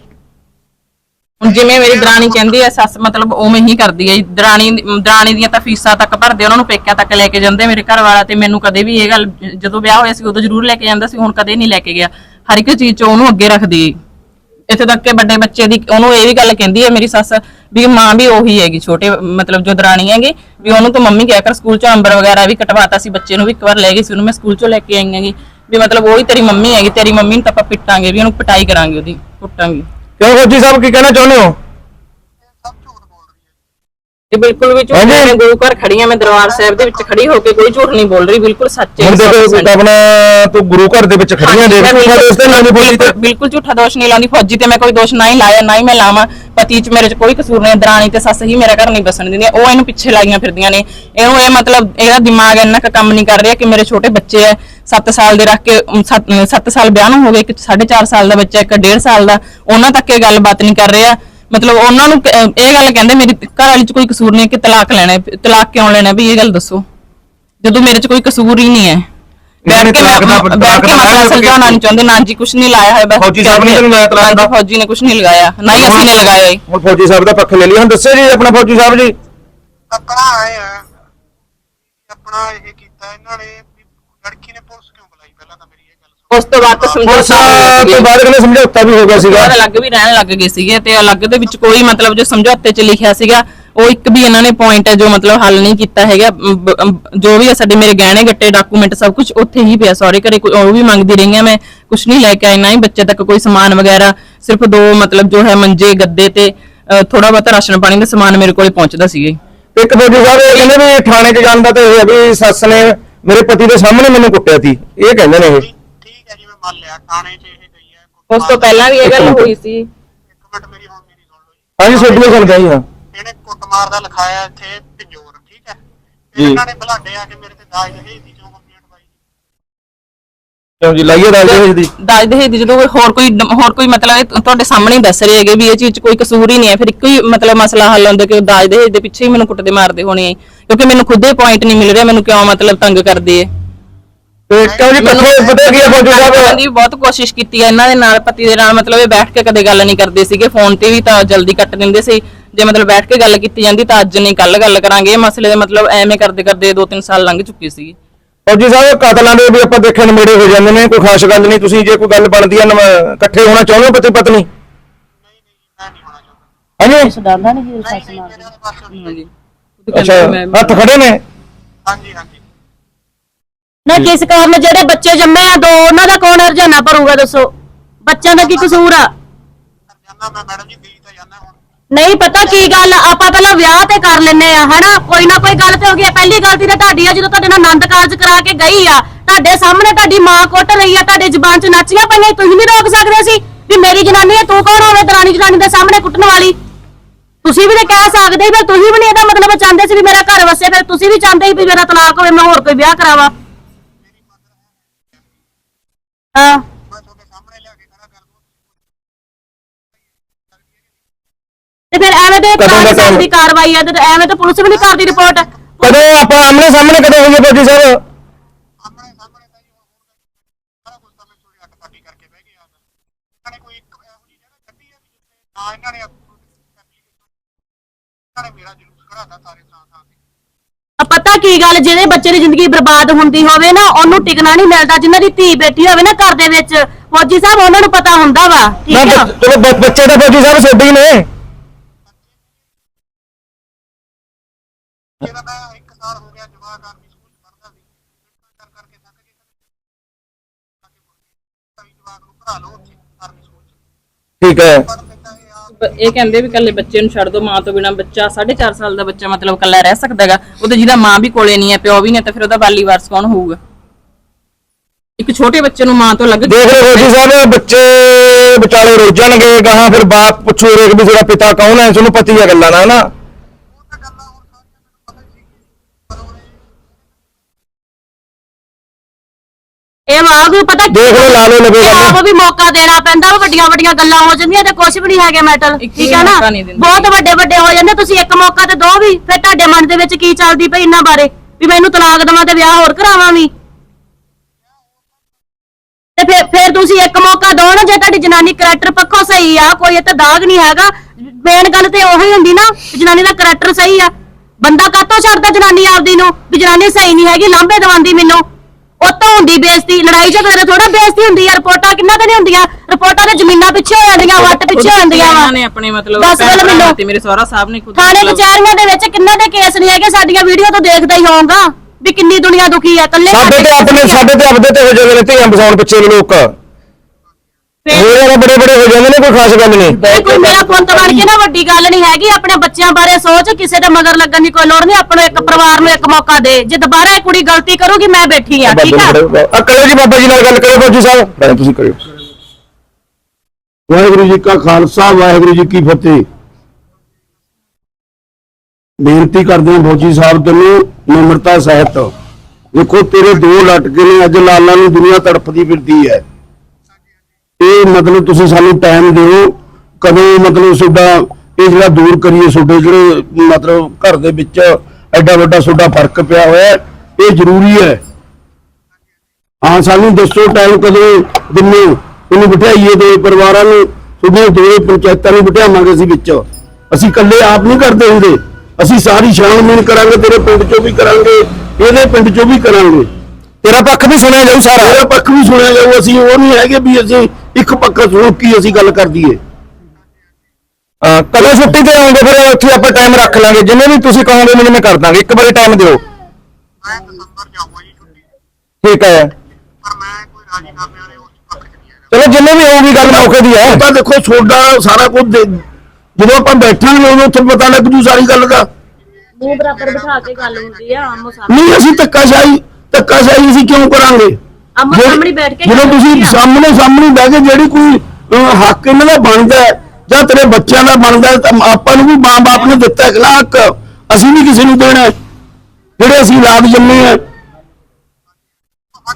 ਹੁਣ ਜਿਵੇਂ ਮੇਰੀ ਦਰਾਣੀ ਕਹਿੰਦੀ ਐ ਸੱਸ ਮਤਲਬ ਉਵੇਂ ਹੀ ਕਰਦੀ ਐ ਦਰਾਣੀ ਦਰਾਣੀ ਦੀਆਂ ਤਾਂ ਫੀਸਾਂ ਤੱਕ ਭਰਦੇ ਉਹਨਾਂ ਨੂੰ ਪੇਕਿਆਂ ਤੱਕ ਲੈ ਕੇ ਜਾਂਦੇ ਮੇਰੇ ਘਰ ਵਾਲਾ ਤੇ ਮੈਨੂੰ ਕਦੇ ਵੀ ਇਹ ਗੱਲ, ਜਦੋਂ ਵਿਆਹ ਹੋਇਆ ਸੀ ਉਦੋਂ ਜ਼ਰੂਰ ਲੈ ਕੇ ਜਾਂਦਾ ਸੀ, ਹੁਣ ਕਦੇ ਨਹੀਂ ਲੈ ਕੇ ਗਿਆ। ਹਰ ਇੱਕ ਚੀਜ਼ 'ਚ ਉਹਨੂੰ ਅੱਗੇ ਰੱਖਦੀ ਇੱਥੇ ਤੱਕ ਕਿ ਵੱਡੇ ਬੱਚੇ ਦੀ, ਉਹਨੂੰ ਇਹ ਵੀ ਗੱਲ ਕਹਿੰਦੀ ਹੈ ਮੇਰੀ ਸੱਸ ਵੀ ਮਾਂ ਵੀ ਉਹੀ ਹੈਗੀ, ਛੋਟੇ ਮਤਲਬ ਜੋ ਦਰਾਣੀ ਹੈਗੀ, ਵੀ ਉਹਨੂੰ ਤਾਂ ਮੰਮੀ ਕਹਿ ਕਰ, ਸਕੂਲ 'ਚੋਂ ਅੰਬਰ ਵਗੈਰਾ ਵੀ ਕਟਵਾਤਾ ਸੀ ਬੱਚੇ ਨੂੰ, ਵੀ ਇੱਕ ਵਾਰ ਲੈ ਗਈ ਸੀ ਉਹਨੂੰ, ਮੈਂ ਸਕੂਲ 'ਚੋਂ ਲੈ ਕੇ ਆਈ ਹੈਗੀ। ਵੀ ਮਤਲਬ ਉਹੀ ਤੇਰੀ ਮੰਮੀ ਹੈਗੀ, ਤੇਰੀ ਮੰਮੀ ਨੂੰ ਤਾਂ ਆਪਾਂ ਪਿੱਟਾਂਗੇ, ਵੀ ਉਹਨੂੰ ਪਿਟਾਈ ਕਰਾਂਗੇ ਉਹਦੀ, ਕੁੱਟਾਂਗੇ। ਕਿਉਂ ਫੌਜੀ ਸਾਹਿਬ ਕੀ ਕਹਿਣਾ ਚਾਹੁੰਦੇ ਹੋ? ਇਹ ਬਿਲਕੁਲ ਵੀ ਝੂਠ ਹਾਂਜੀ। ਨਹੀਂ ਮੈਂ ਗੁਰੂ ਘਰ ਖੜੀ ਆ ਮੈਂ ਦਰਬਾਰ ਸਾਹਿਬ ਦੇ ਵਿੱਚ ਖੜੀ ਹੋ ਕੇ ਕੋਈ ਝੂਠ ਨਹੀਂ ਬੋਲ ਰਹੀ ਬਿਲਕੁਲ ਸੱਚ ਹੈ ਹੁਣ ਦੇਖੋ 100% ਆਪਣਾ ਤੂੰ ਗੁਰੂ ਘਰ ਦੇ ਵਿੱਚ ਖੜੀਆਂ ਦੇਖ ਮੈਂ ਤੂੰ ਸਾਡੇ ਉਸ ਤੇ ਲਾਉਂਦੀ ਬੋਲੀ ਤੇ ਬਿਲਕੁਲ- ਬਿਲਕੁਲ ਝੂਠਾ ਦੋਸ਼ ਨਹੀਂ ਲਾਉਂਦੀ ਫੌਜੀ ਤੇ ਮੈਂ ਕੋਈ ਦੋਸ਼ ਨਾ ਹੀ ਲਾਇਆ ਨਾ ਹੀ ਮੈਂ ਲਾਵਾਂ। ਪਤੀ ਚ ਮੇਰੇ ਚ ਕੋਈ ਕਸੂਰ ਨਹੀਂ ਦਰਾਣੀ ਤੇ ਸੱਸ ਹੀ ਮੇਰਾ ਘਰ ਨਹੀਂ ਬਸਣ ਦਿੰਦੀਆਂ ਉਹ ਇਹਨੂੰ ਪਿੱਛੇ ਲਾਈਆਂ ਫਿਰਦੀਆਂ ਨੇ। ਇਹਨੂੰ ਇਹ ਮਤਲਬ ਇਹਦਾ ਦਿਮਾਗ ਇੰਨਾ ਕੁ ਕੰਮ ਨਹੀਂ ਕਰ ਰਿਹਾ ਕਿ ਮੇਰੇ ਛੋਟੇ ਬੱਚੇ ਐ 7 ਸਾਲ ਦੇ ਰੱਖ ਕੇ 7 ਸਾਲ ਵਿਆਹ ਨੂੰ ਹੋ ਗਏ ਇੱਕ 4.5 ਸਾਲ ਦਾ ਬੱਚਾ ਇੱਕ 1.5 ਸਾਲ ਦਾ ਉਹਨਾਂ ਤੱਕ ਇਹ ਗੱਲਬਾਤ ਨਹੀਂ ਕਰ ਰਿਹਾ। ਮਤਲਬ ਉਹਨਾਂ ਨੂੰ ਕ- ਇਹ ਗੱਲ ਕਹਿੰਦੇ ਮੇਰੀ ਘਰ ਵਾਲੀ ਚ ਕੋਈ ਕਸੂਰ ਨਹੀਂ ਹੈ ਕਿ ਤਲਾਕ ਲੈਣਾ ਹੈ ਤਲਾਕ ਕਿਉਂ ਲੈਣਾ ਵੀ ਇਹ ਗੱਲ ਦੱਸੋ। ਜਦੋਂ ਮੇਰੇ ਚ ਕੋਈ ਕਸੂਰ ਹੀ ਨਹੀਂ ਹੈ। ਬੈਠ ਕੇ ਬੈਠ ਕੇ ਮਸਲਾ ਸੁਲਝਾਉਣਾ ਨਹੀਂ ਚਾਹੁੰਦੇ ਨਾ ਜੀ ਕੁਝ ਨਹੀਂ ਲਾਇਆ ਹੈ ਬਸ ਫੌਜੀ ਸਾਹਿਬ ਨੇ ਤੈਨੂੰ ਲਾਇਆ ਤਲਾਕ ਦਾ? ਫੌਜੀ ਨੇ ਕੁਝ ਨਹੀਂ ਲਗਾਇਆ। ਨਾ ਹੀ ਅਸੀਂ ਨੇ ਲਗਾਇਆ ਹੈ ਹੁਣ ਫੌਜੀ ਸਾਹਿਬ ਦਾ ਪੱਖ ਲੈ ਲਿਆ ਹੁਣ ਦੱਸੋ ਜੀ ਆਪਣਾ ਫੌਜੀ ਸਾਹਿਬ ਜੀ। ਆਪਣਾ ਆਏ ਆ। ਆਪਣਾ ਇਹ ਕੀਤਾ ਇਹਨਾਂ ਨੇ। ਵੀ ਲੜਕੀ ਨੇ ਪੁਲਿਸ ਕਿਉਂ ਬੁਲਾਈ? ਪਹਿਲਾਂ ਤਾਂ ਮੇਰੀ ਇਹ ਗੱਲ ਸੁਣੋ। ਉਸ ਤੋਂ ਬਾਅਦ ਤਾਂ ਪੁਲਿਸ ਸਮਝੌਤਾ ਤੋਂ ਬਾਅਦ ਕਹਿੰਦੇ ਸਮਝੌਤਾ ਵੀ ਹੋ ਗਿਆ ਸੀਗਾ। ਬਾਅਦ ਅਲੱਗ ਵੀ ਰਹਿਣ ਲੱਗ ਗਏ ਸੀਗੇ ਤੇ ਅਲੱਗ ਦੇ ਵਿੱਚ ਕੋਈ ਮਤਲਬ ਜੋ ਸਮਝੌਤੇ 'ਚ ਲਿਖਿਆ ਸੀਗਾ ਉਹ ਇੱਕ ਵੀ ਇਹਨਾਂ ਨੇ ਪੁਆਇੰਟ ਹੈ ਜੋ ਮਤਲਬ ਹੱਲ ਨਹੀਂ ਕੀਤਾ ਹੈਗਾ। ਅਮ, ਬ- ਅਮ, ਜੋ ਵੀ ਹੈ ਸਾਡੇ ਮੇਰੇ ਗਹਿਣੇ ਗੱਟੇ ਡਾਕੂਮੈਂਟ ਸਭ ਕੁਝ ਉੱਥੇ ਹੀ ਪਿਆ। ਸੌਰੀ ਘਰੇ ਕੋਈ ਉਹ ਵੀ ਮੰਗਦੀ ਰਹੀ ਹਾਂ ਮੈਂ ਕੁਝ ਨਹੀਂ ਲੈ ਕੇ ਆਈ ਨਾ ਹੀ ਬੱਚੇ ਤੱਕ ਕੋਈ ਸਮਾਨ ਵਗੈਰਾ। ਸਿਰਫ ਦੋ ਮਤਲਬ ਜੋ ਹੈ ਮੰਜੇ ਗੱਦੇ ਤੇ ਥੋੜਾ ਬਹੁਤਾ ਰਾਸ਼ਨ ਪਾਣੀ ਦਾ ਸਮਾਨ ਮੇਰੇ ਕੋਲੇ ਪਹੁੰਚਦਾ ਸੀਗਾ ਤੇ ਇੱਕ ਫੌਜੀ ਸਾਹਿਬ ਇਹ ਕਹਿੰਦੇ ਵੀ ਥਾਣੇ 'ਚ ਜਾਣ ਦਾ ਤੇ ਇਹ ਵੀ ਸੱਸ ਨੇ ਮੇਰੇ ਪਤੀ ਦੇ ਸਾਹਮਣੇ ਮੈਨੂੰ ਕੁੱਟਿਆ ਸੀ ਇਹ ਕਹਿੰਦੇ ਨੇ ਇਹ। ਠੀਕ ਹੈ ਜੀ ਮੈਂ ਮੰਨ ਲਿਆ ਥਾਣੇ 'ਚ ਇਹ ਗਈ ਹੈ ਉਸ ਤੋਂ ਪਹਿਲਾਂ ਵੀ ਇਹ ਗੱਲ ਹੋਈ ਸੀ। ਇੱਕ ਮਿੰਟ ਮੇਰੀ ਹੁਣ ਮੇਰੀ ਸੁਣ ਲਓ ਜੀ। ਹਾਂਜੀ ਛੋਟੀਆਂ ਸੁਣਦਾ ਜੀ ਹਾਂ ਇਹਨੇ ਕੁੱਟਮਾਰ ਦਾ ਲਿਖਾਇਆ ਇੱਥੇ ਪਿੰਜੋਰ ਠੀਕ ਹੈ? ਜੀ। ਇਹਨਾਂ ਨੇ ਬਲਾਡੇ ਆ ਕੇ ਮੇਰੇ ਤੇ ਦਾਜ ਦੇ ਕਿਉਂ ਜੀ? ਲਾਈਏ ਰਾਜੇ ਦੀ। ਦਾਜ ਦਹੇਜ ਜਦੋਂ ਕੋਈ ਹੋਰ ਕੋਈ ਹੋਰ ਕੋਈ ਮਤਲਬ ਇਹ ਤੁਹਾਡੇ ਸਾਹਮਣੇ ਹੀ ਦੱਸ ਰਹੇ ਹੈਗੇ ਵੀ ਇਹ ਚੀਜ਼ 'ਚ ਕੋਈ ਕਸੂਰ ਹੀ ਨਹੀਂ ਹੈ। ਫਿਰ ਇੱਕੋ ਹੀ ਮਤਲਬ ਮਸਲਾ ਹੱਲ ਹੁੰਦਾ ਕਿ ਉਹ ਦਾਜ ਦਹੇਜ ਦੇ ਪਿੱਛੇ ਹੀ ਮੈਨੂੰ ਕੁੱਟਦੇ ਮਾਰਦੇ ਹੋਣੇ ਆ ਕਿਉਂਕਿ ਮੈਨੂੰ ਖੁਦ ਹੀ ਪੁਆਇੰਟ ਨਹੀਂ ਮਿਲ ਰਿਹਾ ਮੈਨੂੰ ਕਿਉਂ ਮਤਲਬ ਤੰਗ ਕਰਦੇ ਆ। ਤੇ ਕਿਉਂ ਜੀ? ਪੱਖੇ ਪਤਾ ਕੀ ਹੈ ਫੌਜੀ ਉਹਨਾਂ ਸਾਹਿਬ ਦੀ ਬਹੁਤ ਕੋਸ਼ਿਸ਼ ਕੀਤੀ ਹੈ ਇਹਨਾਂ ਦੇ ਨਾਲ ਪਤੀ ਦੇ ਨਾਲ ਮਤਲਬ ਇਹ ਬੈਠ ਕੇ ਕਦੇ ਗੱਲ ਨਹੀਂ ਕਰਦੇ ਸੀਗੇ। ਫੋਨ ਤੇ ਵੀ ਤਾਂ ਜਲਦੀ ਕੱਟ ਦਿੰਦੇ ਸੀ। ਜੇ ਮਤਲਬ ਬੈਠ ਕੇ ਗੱਲ ਕੀਤੀ ਜਾਂਦੀ ਤਾਂ ਅੱਜ ਨਹੀਂ ਕੱਲ ਗੱਲ ਕਰਾਂਗੇ। ਇਹ ਮਸਲੇ ਦੇ ਮਤਲਬ ਐਵੇਂ ਕਰਦੇ ਕਰਦੇ 2-3 ਸਾਲ ਲੰਘ ਚੁੱਕੇ ਸੀ ਫੌਜੀ ਸਾਹਿਬ ਕਤਲਾਂ ਦੇ ਵੀ ਆਪਾਂ ਦੇਖੇ ਨੇੜੇ ਹੋ ਜਾਂਦੇ ਨੇ ਕੋਈ ਖਾਸ ਗੱਲ ਨਹੀਂ ਤੁਸੀਂ ਜੇ ਕੋਈ ਗੱਲ ਬਣਦੀ ਹੈ ਨਵਾਂ- ਇਕੱਠੇ ਹੋਣਾ ਚਾਹੁੰਦੇ ਹੋ ਪਤੀ ਪਤਨੀ? ਹਾਂਜੀ? ਸਦਾਂਦਾ ਨਹੀਂ ਸੱਸ ਹਾਂਜੀ। ਅੱਛਾ ਹੱਥ ਖੜੇ ਨੇ? ਹਾਂਜੀ ਹਾਂਜੀ। ਨਾ ਕਿਸ ਕਾਰਨ ਜਿਹੜੇ ਬੱਚੇ ਜੰਮੇ ਆ ਦੋ ਉਹਨਾਂ ਦਾ ਕੌਣ ਹਰਜਾਨਾ ਭਰੂਗਾ ਦੱਸੋ? ਬੱਚਿਆਂ ਦਾ ਕੀ ਕਸੂਰ ਆ? ਜਾਨਾ ਮੈਂ ਮੈਡਮ ਜੀ ਨਹੀਂ ਪਤਾ ਕੀ ਗੱਲ ਆਪਾਂ ਪਹਿਲਾਂ ਵਿਆਹ ਤੇ ਕਰ ਲੈਨੇ ਆ ਹਨਾ? ਕੋਈ ਨਾ ਕੋਈ ਗੱਲ ਤੇ ਹੋ ਗਈ ਆ। ਪਹਿਲੀ ਗਲਤੀ ਤਾਂ ਤੁਹਾਡੀ ਆ ਜਦੋਂ ਤੁਹਾਡੇ ਨਾਲ ਆਨੰਦ ਕਾਰਜ ਕਰਾ ਕੇ ਗਈ ਆ ਤੁਹਾਡੇ ਸਾਹਮਣੇ ਤੁਹਾਡੀ ਮਾਂ ਕੁੱਟ ਰਹੀ ਆ ਤੁਹਾਡੇ ਜ਼ਬਾਨ 'ਚ ਨੱਚੀਆਂ ਪਈਆਂ ਤੁਸੀਂ ਨਹੀਂ ਰੋਕ ਸਕਦੇ ਸੀ ਵੀ ਮੇਰੀ ਜਨਾਨੀ ਹੈ ਤੂੰ ਕੌਣ ਹੋਵੇ ਦਰਾਣੀ ਜਨਾਨੀ ਦੇ ਸਾਹਮਣੇ ਕੁੱਟਣ ਵਾਲੀ। ਤੁਸੀਂ ਵੀ ਤਾਂ ਕਹਿ ਸਕਦੇ ਸੀ, ਫਿਰ ਤੁਸੀਂ ਵੀ ਨਹੀਂ ਇਹਦਾ ਮਤਲਬ ਚਾਹੁੰਦੇ ਸੀ ਵੀ ਮੇਰਾ ਘਰ ਵਸੇ ਫਿਰ ਤੁਸੀਂ ਵੀ ਚਾਹੁੰਦੇ ਸੀ ਵੀ ਮੇਰਾ ਤਲਾਕ ਹੋਵੇ ਮੈਂ ਹੋਰ ਕੋਈ ਵਿਆਹ ਕਰਾਵਾਂ। ਹਾਂ। ਤੇ ਫਿਰ ਐਵੇਂ ਤੇ ਕਦੋਂ ਦਾ ਕਾਰਜ time? ਦੀ ਕਾਰਵਾਈ ਹੈ ਤੇ ਐਵੇਂ ਤਾਂ ਪੁਲਿਸ ਵੀ ਨਹੀਂ ਕਰਦੀ ਰਿਪੋਰਟ ਕਦੋਂ ਆਪਾਂ ਆਮਨੇ ਸਾਹਮਣੇ ਕਦੋਂ ਹੋਈਏ ਫੌਜੀ ਸਾਹਿਬ? ਸਾਹਮਣੇ ਸਾਹਮਣੇ ਤਾਂ ਜੀ ਹੁਣ ਸਾਰਾ ਕੁਝ ਤਾਂ ਮੈਂ ਥੋੜੀ ਅੱਟ ਪਾਟੀ ਕਰਕੇ ਬਹਿ ਗਿਆ ਇਹਨਾਂ ਨੇ ਕੋਈ ਇੱਕ ਇਹੋ ਜਿਹੀ ਜਗ੍ਹਾ ਕੱਢੀ ਹੈ ਵੀ ਜਿੱਥੇ ਨਾ ਇਹਨਾਂ ਨੇ ਇਹਨਾਂ ਨੇ ਮੇਰਾ ਜਲੂਸ ਕਢਾਤਾ ਸਾਰੇ ਥਾਂ ਥਾਂ ਤੇ ਆ ਪਤਾ ਕੀ ਗੱਲ ਜਿਹਦੇ ਬੱਚੇ ਦੀ ਜ਼ਿੰਦਗੀ ਬਰਬਾਦ ਹੁੰਦੀ ਹੋਵੇ ਨਾ ਉਹਨੂੰ ਟਿਕਣਾ ਨਹੀਂ ਮਿਲਦਾ ਜਿਨ੍ਹਾਂ ਦੀ ਧੀ ਬੈਠੀ ਹੋਵੇ ਨਾ ਘਰ ਦੇ ਵਿੱਚ। ਫੌਜੀ ਸਾਹਿਬ ਉਹਨਾਂ ਨੂੰ ਪਤਾ ਹੁੰਦਾ ਵਾ ਨਾ ਠੀਕ ਹੈ ਬੱਚ- ਚਲੋ ਬ- ਬੱਚੇ ਤਾਂ ਫੌਜੀ ਸਾਹਿਬ ਛੋਟੇ ਹੀ ਨੇ। ਆਰਮੀ ਸਕੂਲ ਚ ਪੜ੍ਹਦਾ ਸੀ। ਕਰ ਕਰਕੇ ਥੱਕ ਗਏ ਅੱਗੇ ਮੁੜ ਗਏ ਤਾਂ ਜਵਾਕ ਨੂੰ ਪੜ੍ਹਾ ਲਓ ਉੱਥੇ ਆਰਮੀ ਸਕੂਲ ਚ ਠੀਕ ਹੈ। ਪੜ੍ਹ ਲੈਂਦਾ ਇਹ ਆਪ ਬ- ਇਹ ਕਹਿੰਦੇ ਵੀ ਕੱਲੇ ਬੱਚੇ ਨੂੰ ਛੱਡ ਦੋ ਮਾਂ ਤੋਂ ਬਿਨਾ ਬੱਚਾ 4.5 ਸਾਲ ਦਾ ਬੱਚਾ ਮਤਲਬ ਕੱਲਾ ਰਹਿ ਸਕਦਾਗਾ ਉਹਦੇ ਜਿਹਦਾ ਮਾਂ ਵੀ ਕੋਲੇ ਨਹੀਂ ਹੈ ਪਿਓ ਵੀ ਨਹੀਂ ਤਾਂ ਫਿਰ ਉਹਦਾ ਵਾਲੀ ਵਾਰਸ ਕੌਣ ਹੋਊਗਾ? ਇੱਕ ਛੋਟੇ ਬੱਚੇ ਨੂੰ ਮਾਂ ਤੋਂ ਲੱਗ ਦੇਖ ਲਓ ਫੌਜੀ ਸਾਹਿਬ ਬੱਚੇ ਵਿਚਾਲੇ ਰੁੱਝ ਜਾਣਗੇ ਗਾਹਾਂ ਫਿਰ ਬਾਪ ਪੁੱਛੋ ਰੇਕ ਵੀ ਤੁਹਾਡਾ ਪਿਤਾ ਕੌਣ ਹੈ ਤੁਹਾਨੂੰ ਪਤੀ ਹੈ ਗੱਲਾਂ ਨਾ ਨਾ? ਵਾਗ ਪਤਾ ਕੀ- ਦੇਖ ਲਓ ਲਾ ਲਓ ਲਵੇ ਆਪ ਵੀ ਮੌਕਾ ਦੇਣਾ ਪੈਂਦਾ ਵਾ ਵੱਡੀਆਂ ਵੱਡੀਆਂ ਗੱਲਾਂ ਹੋ ਜਾਂਦੀਆਂ ਤੇ ਕੁਝ ਵੀ ਨਹੀਂ ਹੈਗੇ ਮੈਟਲ ਇੱਕ ਠੀਕ ਹੈ ਨਾ? ਮੌਕਾ ਨਹੀਂ ਦਿੰਦੇ। ਬਹੁਤ ਵੱਡੇ ਵੱਡੇ ਹੋ ਜਾਂਦੇ ਤੁਸੀਂ ਇੱਕ ਮੌਕਾ ਤੇ ਦੋ ਵੀ ਫਿਰ ਤੁਹਾਡੇ ਮਨ ਦੇ ਵਿੱਚ ਕੀ ਚੱਲਦੀ ਪਈ ਇਹਨਾਂ ਬਾਰੇ? ਵੀ ਮੈਨੂੰ ਤਲਾਕ ਦੇਵਾਂ ਤੇ ਵਿਆਹ ਹੋਰ ਕਰਾਵਾਂ ਵੀ? ਤੇ ਫਿਰ ਫਿਰ ਤੁਸੀਂ ਇੱਕ ਮੌਕਾ ਦਿਓ ਨਾ ਜੇ ਤੁਹਾਡੀ ਜਨਾਨੀ ਕਰੈਕਟਰ ਪੱਖੋਂ ਸਹੀ ਆ ਕੋਈ ਇੱਥੇ ਦਾਗ ਨਹੀਂ ਹੈਗਾ ਮੇਨ ਗੱਲ ਤੇ ਉਹੀ ਹੁੰਦੀ ਨਾ ਵੀ ਜਨਾਨੀ ਦਾ ਕਰੈਕਟਰ ਸਹੀ ਆ। ਬੰਦਾ ਕਾਤੋਂ ਛੱਡਦਾ ਜਨਾਨੀ ਆਪਦੀ ਨੂੰ ਵੀ ਜਨਾਨੀ ਸਹੀ ਨਹੀਂ ਹੈਗੀ ਲਾਂਭੇ ਦਵਾਉਂਦੀ ਮੈਨੂੰ। ਉਹ ਹੁੰਦੀ ਬੇਇੱਜ਼ਤੀ ਲੜਾਈ ਝਗੜੇ ਤੇ ਥੋੜਾ ਬੇਇੱਜ਼ਤੀ ਹੁੰਦੀ ਆ ਰਿਪੋਰਟਾਂ ਕਿੰਨਾ ਤੇ ਨਹੀਂ ਹੁੰਦੀਆਂ? ਰਿਪੋਰਟਾਂ ਤੇ ਜ਼ਮੀਨਾਂ ਪਿੱਛੇ ਹੋ ਜਾਂਦੀਆਂ ਵੱਟ ਪਿੱਛੇ ਹੋ ਜਾਂਦੀਆਂ ਵਾ। ਇਹਨਾਂ ਨੇ ਆਪਣੇ ਮਤਲਬ ਦੱਸ ਭੈਣ ਗੱਲ ਭਰਾਵਾਂ ਮੈਨੂੰ। ਤੇ ਮੇਰੇ ਸਹੁਰਾ ਸਾਹਿਬ ਨੇ ਖੁਦ ਥਾਣੇ ਮਤਲਬ- ਕਚਹਿਰੀਆਂ ਦੇ ਵਿੱਚ ਕਿੰਨਾ ਦੇ ਕੇਸ ਨਹੀਂ ਹੈਗੇ? ਸਾਡੀਆਂ ਵੀਡੀਓ ਤੋਂ ਦੇਖਦਾ ਹੀ ਹੋਊਗਾ ਵੀ ਕਿੰਨੀ ਦੁਨੀਆ ਦੁਖੀ ਆ ਇਕੱਲੇ ਸਾਡੇ ਤੇ ਆਪਣੇ ਸਾਡੇ ਤੇ ਆਪਦੇ ਤੇ ਹੋ ਜਾਂਦੇ ਨੇ ਧੀਆਂ ਬਸਾਉਣ ਪਿੱਛੇ ਲੋਕ। ਹੋਰ ਤਾਂ ਬੜੇ ਬੜੇ ਹੋ ਜਾਂਦੇ ਨੇ ਕੋਈ ਖਾਸ ਗੱਲ ਨਹੀਂ। ਇਹ ਕੋਈ ਮੇਰਾ ਪੁੰਤ ਬਣ ਕੇ ਨਾ ਵੱਡੀ ਗੱਲ ਨਹੀਂ ਹੈਗੀ ਆਪਣੇ ਬੱਚਿਆਂ ਬਾਰੇ ਸੋਚ ਕਿਸੇ ਦੇ ਮਗਰ ਲੱਗਣ ਦੀ ਕੋਈ ਲੋੜ ਨਹੀਂ ਆਪਣੇ ਇੱਕ ਪਰਿਵਾਰ ਨੂੰ ਇੱਕ ਮੌਕਾ ਦੇ। ਜੇ ਦੁਬਾਰਾ ਇਹ ਕੁੜੀ ਗਲਤੀ ਕਰੂਗੀ ਮੈਂ ਬੈਠੀ ਆ ਠੀਕ ਆ? ਆ ਕਰੋ ਜੀ ਬਾਬਾ ਜੀ ਨਾਲ ਗੱਲ ਕਰੋ ਫੌਜੀ ਸਾਹਿਬ। ਬੈਠ ਤੁਸੀਂ ਕਰਿਓ। ਵਾਹਿਗੁਰੂ ਜੀ ਕਾ ਖਾਲਸਾ ਵਾਹਿਗੁਰੂ ਜੀ ਕੀ ਫਤਿਹ। ਬੇਨਤੀ ਕਰਦੇ ਹਾਂ ਫੌਜੀ ਸਾਹਿਬ ਤੈਨੂੰ ਨਿਮਰਤਾ ਸਹਿਤ। ਦੇਖੋ ਤੇਰੇ ਦੋ ਲਟਕੇ ਨੇ ਅੱਜ ਲਾਲਾਂ ਨੂੰ ਦੁਨੀਆ ਤੜਫਦੀ ਫਿਰਦੀ ਹੈ। ਇਹ ਮਤਲਬ ਤੁਸੀਂ ਸਾਨੂੰ ਟਾਈਮ ਦਿਓ। ਕਦੋਂ ਮਤਲਬ ਤੁਹਾਡਾ ਇਹ ਜਿਹੜਾ ਦੂਰ ਕਰੀਏ ਤੁਹਾਡੇ ਜਿਹੜੇ ਮਤਲਬ ਘਰ ਦੇ ਵਿੱਚ ਐਡਾ ਵੱਡਾ ਤੁਹਾਡਾ ਫ਼ਰਕ ਪਿਆ ਹੋਇਆ ਇਹ ਜ਼ਰੂਰੀ ਹੈ। ਹਾਂ ਸਾਨੂੰ ਦੱਸੋ ਟਾਈਮ ਕਦੋਂ ਦਿੰਨੇ ਉਹਨੂੰ ਬਿਠਾਈਏ ਦੇ ਪਰਿਵਾਰਾਂ ਨੂੰ ਤੁਹਾਡੀਆਂ ਦੋਵੇਂ ਪੰਚਾਇਤਾਂ ਨੂੰ ਬਿਠਾਵਾਂਗੇ ਅਸੀਂ ਵਿੱਚ। ਅਸੀਂ ਇਕੱਲੇ ਆਪ ਨਹੀਂ ਕਰਦੇ ਹੁੰਦੇ। ਅਸੀਂ ਸਾਰੀ ਛਾਣਬੀਣ ਕਰਾਂਗੇ ਤੇਰੇ ਪਿੰਡ ਚੋਂ ਵੀ ਕਰਾਂਗੇ ਇਹਦੇ ਪਿੰਡ ਚੋਂ ਵੀ ਕਰਾਂਗੇ। ਤੇਰਾ ਪੱਖ ਵੀ ਸੁਣਿਆ ਜਾਊ ਸਾਰਾ। ਤੇਰਾ ਪੱਖ ਵੀ ਸੁਣਿਆ ਜਾਊ ਅਸੀਂ ਉਹ ਨਹੀਂ ਹੈਗੇ ਵੀ ਅਸੀਂ ਇੱਕ ਪੱਖ ਸੁਣ ਕੇ ਅਸੀਂ ਗੱਲ ਕਰ ਦਈਏ? ਹਾਂ, ਕਦੋਂ ਛੁੱਟੀ ਤੇ ਆਉਂਗੇ ਫਿਰ? ਉੱਥੇ ਆਪਾਂ ਟਾਈਮ ਰੱਖ ਲਾਂਗੇ। ਜਿੰਨੇ ਵੀ ਤੁਸੀਂ ਕਹੋਗੇ ਮੈਨੂੰ ਮੈਂ ਕਰ ਦਾਂਗੇ। ਇੱਕ ਵਾਰੀ ਟਾਈਮ ਦਿਓ। ਮੈਂ ਦਸੰਬਰ ਜਾਊਂਗਾ ਜੀ ਛੁੱਟੀ। ਠੀਕ ਹੈ। ਪਰ ਮੈਂ ਕੋਈ ਰਾਜੀਨਾਮੇ ਵਾਲੇ ਉਸ ਪੱਖ 'ਚ ਨਹੀਂ ਹੈਗਾ। ਚਲੋ ਜਿੰਨੇ ਵੀ ਹੋਊਗੀ ਗੱਲ ਮੌਕੇ ਦੀ ਹੈ। ਤਾਂ ਦੇਖੋ ਤੁਹਾਡਾ ਸਾਰਾ ਕੁਝ ਦੇ- ਜਦੋਂ ਆਪਾਂ ਬੈਠਾਂਗੇ ਉਦੋਂ ਉੱਥੇ ਪਤਾ ਲੱਗ ਜੂ ਸਾਰੀ ਗੱਲ ਦਾ। ਮੂੰਹ ਬਰਾਬਰ ਬਿਠਾ ਕੇ ਗੱਲ ਹੁੰਦੀ ਆ ਆਮੋ ਸਾਹਮਣੇ ਨਹੀਂ ਅਸੀਂ ਧੱਕਾਸ਼ਾਹੀ ਧੱਕਾਸ਼ਾਹੀ ਅਸੀਂ ਕਿਉਂ ਕਰਾਂਗੇ? ਆਮੋ ਜੇ- ਸਾਹਮਣੇ ਬੈਠ ਕੇ ਜਦੋਂ ਤੁਸੀਂ। ਸਾਹਮਣੇ ਸਾਹਮਣੇ ਬਹਿ ਕੇ ਜਿਹੜੀ ਕੋਈ ਅਹ, ਹੱਕ ਇਹਨਾਂ ਦਾ ਬਣਦਾ ਹੈ, ਜਾਂ ਤੇਰੇ ਬੱਚਿਆਂ ਦਾ ਬਣਦਾ ਹੈ, ਤਾਂ ਆਪਾਂ ਨੂੰ ਵੀ ਮਾਂ-ਬਾਪ ਨੇ ਦਿੱਤਾ ਹੈ ਅਗਲਾ ਹੱਕ ਅਸੀਂ ਵੀ ਕਿਸੇ ਨੂੰ ਦੇਣਾ ਹੈ। ਜਿਹੜੇ ਅਸੀਂ ਔਲਾਦ ਜੰਮੇ ਆ ਹੱਕ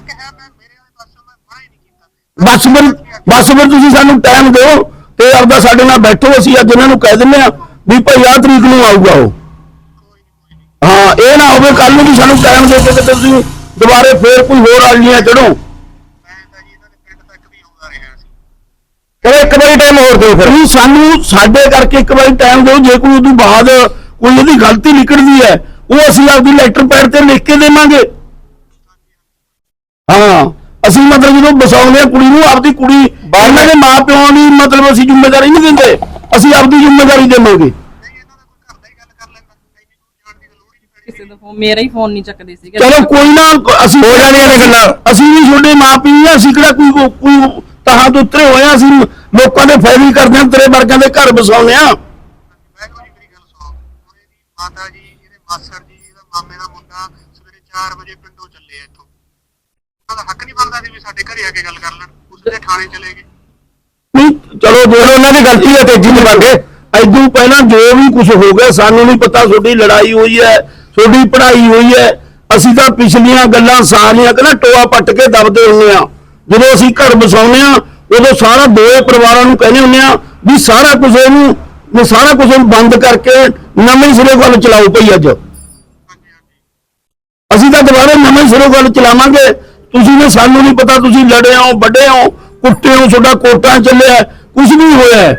ਹੈ ਮੈਂ ਮੇਰੇ ਵਾਲੇ ਪਾਸੋਂ ਮੈਂ ਮਨਾ ਹੀ ਨਹੀਂ ਕੀਤਾ ਬਸ ਫਿਰ ਬਸ ਫਿਰ ਤੁਸੀਂ ਸਾਨੂੰ ਟਾਈਮ ਦਿਓ ਤੇ ਆਪਦਾ ਸਾਡੇ ਨਾਲ ਬੈਠੋ ਅਸੀਂ ਅੱਜ ਇਹਨਾਂ ਨੂੰ ਕਹਿ ਦਿੰਦੇ ਆ ਵੀ ਭਾਈ ਆਹ ਤਰੀਕ ਨੂੰ ਆਊਗਾ ਉਹ ਹਾਂ ਇਹ ਨਾ ਹੋਵੇ ਕੱਲ ਨੂੰ ਵੀ ਸਾਨੂੰ ਟਾਈਮ ਦੇ ਕੇ ਤੇ ਤੁਸੀਂ ਦੁਬਾਰੇ ਫੇਰ ਕੋਈ ਹੋਰ ਆਲੀਆਂ ਚੜੋ ਚਲੋ ਇੱਕ ਵਾਰੀ ਟਾਈਮ ਹੋਰ ਦਿਓ ਫਿਰ। ਤੁਸੀਂ ਸਾਨੂੰ ਸਾਡੇ ਕਰਕੇ ਇੱਕ ਵਾਰੀ ਟਾਈਮ ਦਿਓ ਜੇ ਕੋਈ ਉਦੋਂ ਬਾਅਦ ਕੋਈ ਇਹਦੀ ਗਲਤੀ ਨਿਕਲਦੀ ਹੈ ਉਹ ਅਸੀਂ ਆਪਦੀ ਲੈਟਰ ਪੈਡ ਤੇ ਲਿਖ ਕੇ ਦੇਵਾਂਗੇ। ਹਾਂ ਅਸੀਂ ਮਤਲਬ ਜਦੋਂ ਬਸਾਉਂਦੇ ਆ ਕੁੜੀ ਨੂੰ ਆਪਦੀ ਕੁੜੀ ਇਹਨਾਂ ਦੇ ਮਾਂ ਪਿਓ ਦੀ ਮਤਲਬ ਅਸੀਂ ਜ਼ਿੰਮੇਵਾਰੀ ਨਹੀਂ ਦਿੰਦੇ ਅਸੀਂ ਆਪਦੀ ਜ਼ਿੰਮੇਵਾਰੀ ਦੇਵਾਂਗੇ ਨਹੀਂ ਇਹਨਾਂ ਦਾ ਕੋਈ ਘਰ ਦਾ ਹੀ ਗੱਲ ਕਰ ਲੈਂਦਾ ਇੰਨੀ ਦੂਰ ਜਾਣ ਦੀ ਤਾਂ ਲੋੜ ਹੀ ਨਹੀਂ ਪੈਣੀ ਕਿਸੇ ਦਾ ਫੋਨ ਮੇਰਾ ਹੀ ਫੋਨ ਨਹੀਂ ਚੱਕਦੇ ਸੀਗੇ। ਚਲੋ ਕੋਈ ਨਾ ਅਸੀਂ ਹੋ ਜਾਣੀਆਂ ਨੇ ਗੱਲਾਂ। ਅਸੀਂ ਵੀ ਤੁਹਾਡੇ ਮਾਂ ਪਿਓ ਆ ਅਸੀਂ ਕਿਹੜਾ ਕੋਈ ਕੋਈ ਤਹਾਂ ਤੋਂ ਉਤਰੇ ਹੋਏ ਆ ਅਸੀਂ ਲੋਕਾਂ ਦੇ ਫਾਇਦੇ ਕਰਦੇ ਆ ਤੇਰੇ ਵਰਗਿਆਂ ਦੇ ਘਰ ਬਸਾਉਂਦੇ ਆ ਵਾਹਿਗੁਰੂ ਜੀ ਮੇਰੀ ਗੱਲ ਸੁਣੋ। ਹੁਣ ਇਹਦੀ ਮਾਤਾ ਜੀ ਇਹਦੇ ਮਾਸੜ ਜੀ ਇਹਦਾ ਮਾਮੇ ਦਾ ਮੁੰਡਾ ਸਵੇਰੇ 4 ਵਜੇ ਪਿੰਡੋਂ ਚੱਲੇ ਆ ਇੱਥੋਂ। ਉਹਨਾਂ ਦਾ ਹੱਕ ਨਹੀਂ ਬਣਦਾ ਸੀ ਵੀ ਸਾਡੇ ਘਰੇ ਆ ਕੇ ਗੱਲ ਕਰ ਲੈਣ। ਉਸਦੇ ਥਾਣੇ ਚਲੇ ਗਏ। ਨਹੀਂ ਚਲੋ ਦੋਨੋਂ ਉਹਨਾਂ ਦੀ ਗਲਤੀ ਹੈ ਤੇਜ਼ੀ ਬਣ ਗਏ ਐਦੋਂ ਪਹਿਲਾਂ ਜੋ ਵੀ ਕੁਝ ਹੋ ਗਿਆ ਸਾਨੂੰ ਨਹੀਂ ਪਤਾ ਤੁਹਾਡੀ ਲੜਾਈ ਹੋਈ ਹੈ। ਤੁਹਾਡੀ ਪੜ੍ਹਾਈ ਹੋਈ ਹੈ, ਅਸੀਂ ਤਾਂ ਪਿਛਲੀਆਂ ਗੱਲਾਂ ਸਾਰੀਆਂ ਕਹਿੰਦਾ ਟੋਆ ਪੱਟ ਕੇ ਦਬਦੇ ਹੁੰਦੇ ਆ ਜਦੋਂ ਅਸੀਂ ਘਰ ਬਸਾਉਂਦੇ ਆ ਉਦੋਂ ਸਾਰਾ ਦੋਏ ਪਰਿਵਾਰਾਂ ਨੂੰ ਕਹਿੰਦੇ ਹੁੰਦੇ ਆ ਵੀ ਸਾਰਾ ਕੁਝ ਇਹਨੂੰ ਇਹ ਸਾਰਾ ਕੁਝ ਬੰਦ ਕਰਕੇ ਨਵੇਂ ਸਿਰੇ ਗੱਲ ਚਲਾਓ ਪਈ ਅੱਜ। ਅਸੀਂ ਤਾਂ ਦੁਬਾਰਾ ਨਵੇਂ ਸਿਰੇ ਗੱਲ ਚਲਾਵਾਂਗੇ। ਤੁਸੀਂ ਨੇ ਸਾਨੂੰ ਨਹੀਂ ਪਤਾ ਤੁਸੀਂ ਲੜੇ ਹੋ, ਵੱਡੇ ਹੋ, ਕੁੱਟੇ ਹੋ, ਤੁਹਾਡਾ ਕੋਟਾਂ ਚੱਲਿਆ ਕੁਝ ਵੀ ਹੋਇਆ।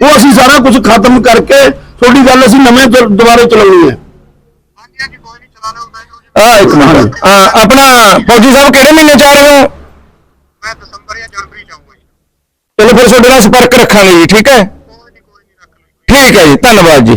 ਉਹ ਅਸੀਂ ਸਾਰਾ ਕੁਝ ਖਤਮ ਕਰਕੇ ਤੁਹਾਡੀ ਗੱਲ ਅਸੀਂ ਨਵੇਂ ਦੁਬਾਰਾ ਚਲਾਉਣੀ ਹੈ। ਆ ਇੱਕ ਮਿੰਟ। ਆ, ਆਪਣਾ ਫੌਜੀ ਸਾਹਿਬ ਕਿਹੜੇ ਮਹੀਨੇ ਚ ਆ ਰਹੇ ਹੋ? ਮੈਂ ਦਸੰਬਰ ਜਾਂ ਜਨਵਰੀ ਜਾਊਂਗਾ ਜੀ। ਚਲੋ ਫਿਰ ਤੁਹਾਡੇ ਨਾਲ ਸੰਪਰਕ ਰੱਖਾਂਗੇ ਜੀ ਠੀਕ ਹੈ? ਕੋਈ ਨਹੀਂ ਕੋਈ ਨਹੀਂ ਰੱਖ ਲਓ ਠੀਕ ਹੈ ਜੀ ਧੰਨਵਾਦ ਜੀ।